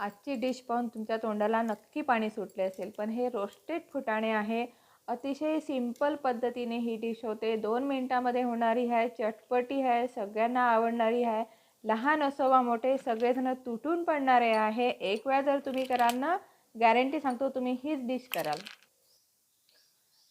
आजची डिश पाहून तुमच्या तोंडाला नक्की पाणी सुटले असेल. पण हे रोस्टेड फुटाणे आहे. अतिशय सिंपल पद्धतीने ही डिश होते. दोन मिनटामध्ये होणारी आहे चटपटी आहे सगळ्यांना आवडणारी आहे. लहान असो वा मोठे सगळेजण तुटून पडणारे आहे. एक वेळा जर तुम्ही कराल ना गॅरंटी सांगतो तुम्ही हीच डिश कराल.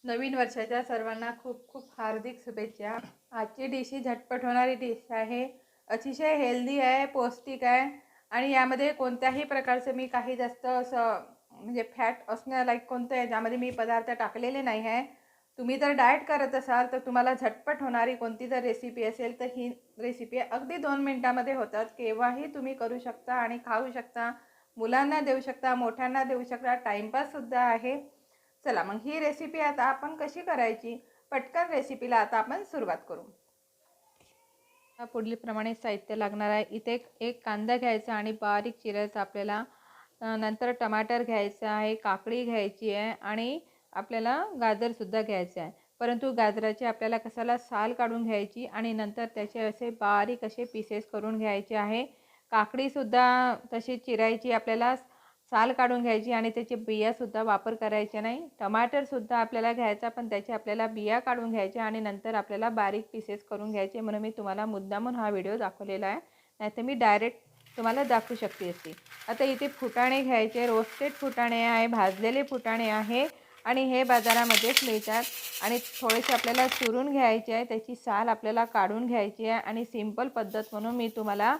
नवीन वर्षाच्या सर्वांना खूप खूप हार्दिक शुभेच्छा. आजची डिश ही झटपट होणारी डिश आहे. अतिशय हेल्दी आहे पौष्टिक आहे. आणि यामध्ये कोणत्याही प्रकारचं मी काही जास्त असं म्हणजे फॅट असण्यालायक कोणतं आहे ज्यामध्ये मी पदार्थ टाकलेले नाही आहे तुम्ही जर डाएट करत असाल तर तुम्हाला झटपट होणारी कोणती जर रेसिपी असेल तर ही रेसिपी अगदी दोन मिनटामध्ये होतात. केव्हाही तुम्ही करू शकता आणि खाऊ शकता मुलांना देऊ शकता मोठ्यांना देऊ शकता टाईमपाससुद्धा आहे. चला मग ही रेसिपी आता आपण कशी करायची? पटकन रेसिपीला आता आपण सुरुवात करू. पुढील प्रमाणे साहित्य लागणार आहे. इथे एक कांदा घ्यायचा आणि बारीक चिरायचा आपल्याला. नंतर टमाटर घ्यायचं आहे काकडी घ्यायची आहे आणि आपल्याला गाजरसुद्धा घ्यायचं आहे. परंतु गाजराचे आपल्याला कशाला साल काढून घ्यायची आणि नंतर त्याचे असे बारीक असे पीसेस करून घ्यायचे आहे. काकडीसुद्धा तशी चिरायची आपल्याला साल काढून घ्यायची आणि त्याचे बियासुद्धा वापर करायचे नाही. टमाटरसुद्धा आपल्याला घ्यायचा पण त्याचे आपल्याला बिया काढून घ्यायच्या आणि नंतर आपल्याला बारीक पीसेस करून घ्यायचे म्हणून मी तुम्हाला मुद्दामून हा व्हिडिओ दाखवलेला आहे. नाहीतर मी डायरेक्ट तुम्हाला दाखवू शकते असते आता इथे फुटाणे घ्यायचे रोस्टेड फुटाणे आहे भाजलेले फुटाणे आहे आणि हे बाजारामध्येच मिळतात. आणि थोडेसे आपल्याला चुरून घ्यायचे आहे त्याची साल आपल्याला काढून घ्यायची आहे आणि सिंपल पद्धत म्हणून मी तुम्हाला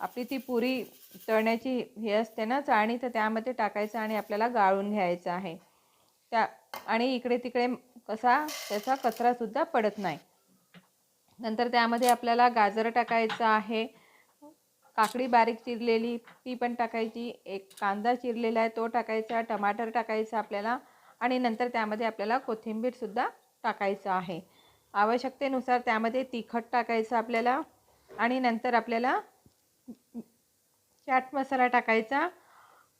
आपली ती पुरी तळण्याची हे असते ना चाळणी तर त्यामध्ये टाकायचं आणि आपल्याला गाळून घ्यायचं आहे. त्या आणि इकडे तिकडे कसा त्याचा कचरासुद्धा पडत नाही. नंतर त्यामध्ये आपल्याला गाजर टाकायचं आहे. काकडी बारीक चिरलेली ती पण टाकायची. एक कांदा चिरलेला आहे तो टाकायचा. टमाटर टाकायचा आपल्याला. आणि नंतर त्यामध्ये आपल्याला कोथिंबीरसुद्धा टाकायचं आहे. आवश्यकतेनुसार त्यामध्ये तिखट टाकायचं आपल्याला. आणि नंतर आपल्याला चाट मसाला टाकायचा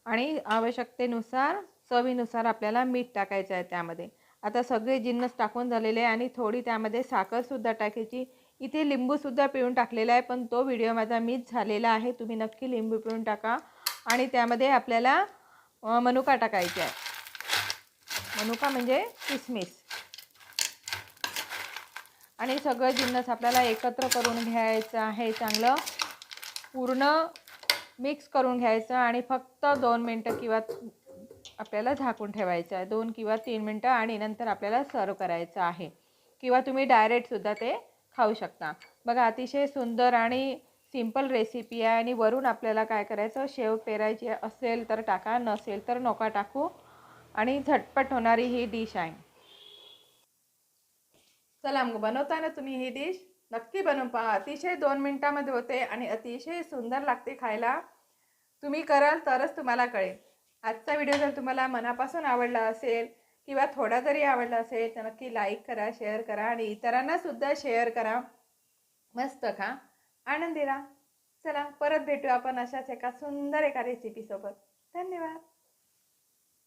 आणि आवश्यकतेनुसार चवीनुसार आपल्याला मीठ टाकायचं आहे त्यामध्ये. आता सगळे जिन्नस टाकून झालेले आहे आणि थोडी त्यामध्ये साखरसुद्धा टाकायची. इथे लिंबूसुद्धा पिळून टाकलेला आहे पण तो व्हिडिओ माझा मिस झालेला आहे. तुम्ही नक्की लिंबू पिळून टाका आणि त्यामध्ये आपल्याला मनुका टाकायचा आहे. मनुका म्हणजे किसमिस. आणि सगळं जिन्नस आपल्याला एकत्र करून घ्यायचं आहे चांगलं. पूर्ण मिक्स करून घ्यायचं आणि फक्त दोन मिनटं किंवा आपल्याला झाकून ठेवायचं आहे. दोन किंवा तीन मिनटं आणि नंतर आपल्याला सर्व करायचं आहे. किंवा तुम्ही डायरेक्टसुद्धा ते खाऊ शकता. बघा अतिशय सुंदर आणि सिंपल रेसिपी आहे आणि वरून आपल्याला काय करायचं? शेव पेरायची असेल तर टाका नसेल तर नका टाकू आणि झटपट होणारी ही डिश आहे. चला मग बनवताना तुम्ही ही डिश नक्की बनवून पहा. अतिशय दोन मिनटामध्ये होते आणि अतिशय सुंदर लागते खायला. तुम्ही कराल तरच तुम्हाला कळेल. आजचा व्हिडिओ जर तुम्हाला मनापासून आवडला असेल किंवा थोडा जरी आवडला असेल तर नक्की लाईक करा शेअर करा आणि इतरांनासुद्धा शेअर करा. मस्त खा. आनंदी राहा. चला परत भेटू आपण अशाच एका सुंदर एका रेसिपीसोबत धन्यवाद.